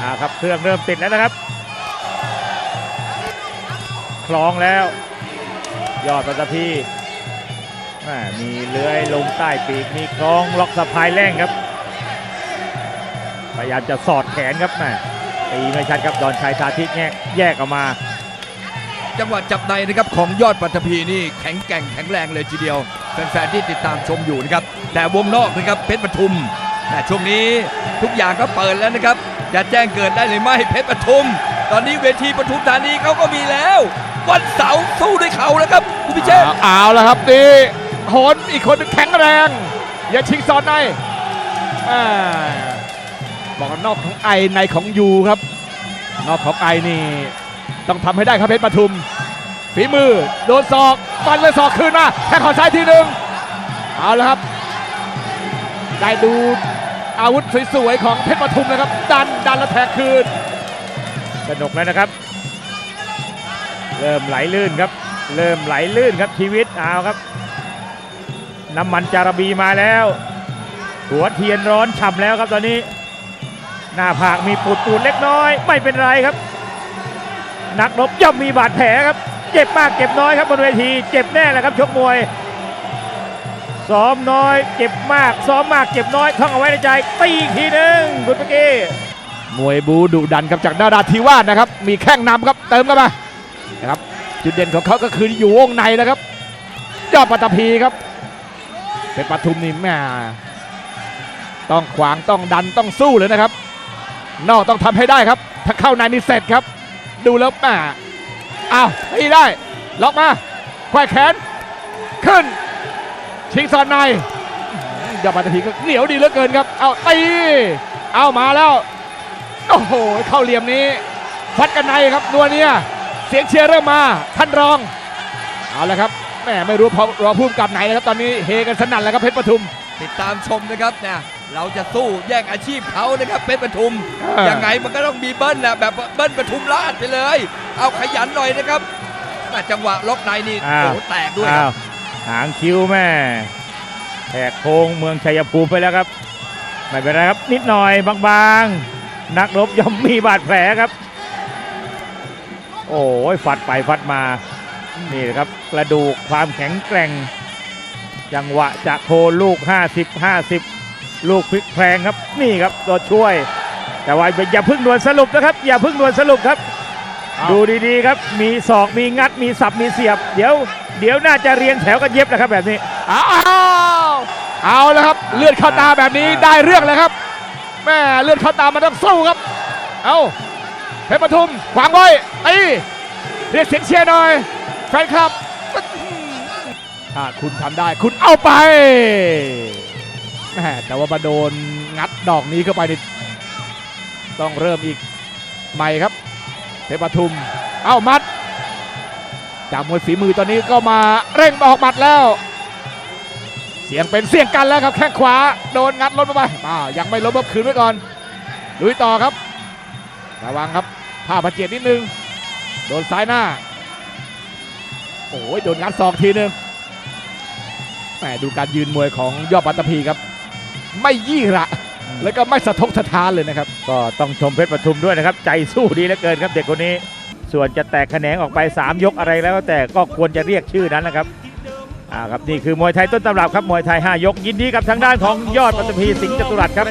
อาครับเครื่องเริ่มติดแล้วนะครับ คลองแล้ว ยอดปัตตพีมีเลื้อยลงใต้ปีก มีคล้องล็อกสะพายแรงครับ พยายามจะสอดแขนครับแม่ตีไม่ชัดครับดอนชัยสาธิตแยกแยกออกมา จังหวะจับในนะครับของยอดปัตภีนี่แข็งแกร่งแข็งแรงเลยทีเดียวแฟนๆที่ติดตามชมอยู่นะครับแต่วงนอกนะครับเพชรปทุม แต่ช่วงนี้ทุกอย่างก็เปิดแล้วนะครับ จะแจ้งเกิดได้หรือไม่เพชรปทุม ตอนนี้เวทีปทุมธานีเขาก็มีแล้ว วันเสาร์สู้ด้วยเขาแล้วครับคุณพิเชษฐ์เอาเอาแล้วครับดีโหนอีกคนหนึ่งแข็งแรง อย่าชิงซอนในอบอกนอกของไอในของยูครับ นอกของไอนี่ต้องทำให้ได้ครับเพชรปทุมฝีมือโดนศอกฟันเลยศอกคืนมาแทงเขอซ้ายทีหนึ่งเอาแล้วครับ ได้ดู อาวุธสวยๆของเพชรปทุมนะครับ ดันดันแล้วแทงคืน สนุกแล้วนะครับ เริ่มไหลลื่นครับ เริ่มไหลลื่นครับชีวิตเอาครับ น้ำมันจารบีมาแล้ว หัวเทียนร้อนฉ่ำแล้วครับตอนนี้ หน้าผากมีปูดปูดๆเล็กน้อย ไม่เป็นไรครับ นักรบย่อมมีบาดแผลครับ เจ็บมากเจ็บน้อยครับบนเวที เจ็บแน่แหละครับชกมวย ซ้อมน้อยเจ็บมากซ้อมมากเจ็บน้อยท่องเอาไว้ในใจตีอีกทีหนึ่งคุณเมื่อกี้มวยบูดุดันครับจากนาราธิวาสนะครับ มีแข้งนำครับเติมเข้ามานะครับจุดเด่นของเขาก็คืออยู่วงในนะครับยอดปัตภีครับ เป็นปทุมนี่แม่ต้องขวางต้องดันต้องสู้เลยนะครับ นอกต้องทำให้ได้ครับ ถ้าเข้าในนี่เสร็จครับ ดูแล้วแม่อ้าวไม่ได้ ล็อกมาควายแขนขึ้น ชิงซอนในยอดปัตตภีก็เหนียวดีเหลือเกินครับ เอาตี เอามาแล้ว โอ้โห เข้าเหลี่ยมนี้ฟัดกันในครับนัวเนี่ยเสียงเชียร์เริ่มมาท่านรอง เอาละครับแหมไม่รู้พอรอพุ่มกับไหนนะครับ ตอนนี้เฮกันสนั่นแล้วครับเพชรปทุม ติดตามชมนะครับเนี่ยเราจะสู้แย่งอาชีพเขานะครับเพชรปทุมเออยังไงมันก็ต้องมีเบิ้ลแหละแบบเบิ้ลปทุมราชไปเลย เอาขยันหน่อยนะครับแต่จังหวะล็อกในนี่อ้าวโอ้โหแตกด้วยคอ้ารัวบ หางคิ้วแม่แหกโค้งเมืองชัยภูมิไปแล้วครับ ไม่เป็นไรครับนิดหน่อยบางๆ นักรบย่อมมีบาดแผลครับ โอ้ยฟัดไปฟัดมา นี่นะครับกระดูกความแข็งแกร่ง จังหวะจะโคลูก 50 50 ลูกพลิกแพลงครับ นี่ครับตัวช่วย แต่ว่าอย่าพึ่งด่วนสรุปนะครับ อย่าพึ่งด่วนสรุปครับ ดูดีๆครับ มีศอก มีงัด มีสับ มีเสียบ เดี๋ยว เดี๋ยวน่าจะเรียงแถวกันเย็บนะครับแบบนี้ เอาเอาแล้วครับ เลือดเข้าตาแบบนี้อ่าได้เรื่องเลยครับ แม่เลือดเข้าตามันต้องสู้ครับ เอาเพชรปทุมขวางไว้ตีเรียกเสียงเชียร์หน่อย แฟนคลับถ้าคุณทำได้คุณเอาไปแม่แต่ว่ามาโดนงัดดอกนี้เข้าไปนี่ต้องเริ่มอีกใหม่ครับ เพชรปทุม เอ้ามัด จากมวยฝีมือตอนนี้ก็มาเร่งออกหมัดแล้ว เสียงเป็นเสียงกันแล้วครับแข้งขวาโดนงัดล้มไปอ่ายังไม่ล้มลบคืนไว้ก่อนลุยต่อครับ ระวังครับผ้าพันเจียดนิดนึง โดนซ้ายหน้า โอ้ยโดนงัดศอกทีนึงแหมดูการยืนมวยของยอดปัตตภีครับ ไม่ยี่ระ แล้วก็ไม่สะทกสะท้านเลยนะครับ ก็ต้องชมเพชรปทุมด้วยนะครับ ใจสู้ดีเหลือเกินครับเด็กคนนี้ ส่วนจะแตกแขนงออกไป 3 ยกอะไรแล้ว แต่ก็ควรจะเรียกชื่อนั้นนะครับอ่าครับนี่คือมวยไทยต้นตำรับครับมวยไทย 5 ยก ยินดีกับทางด้านของยอดปัตภีสิงห์จตุรัสครับ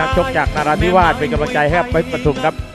นักชกจากนาราธิวาสเป็นกำลังใจให้กับเพชรปทุมครับ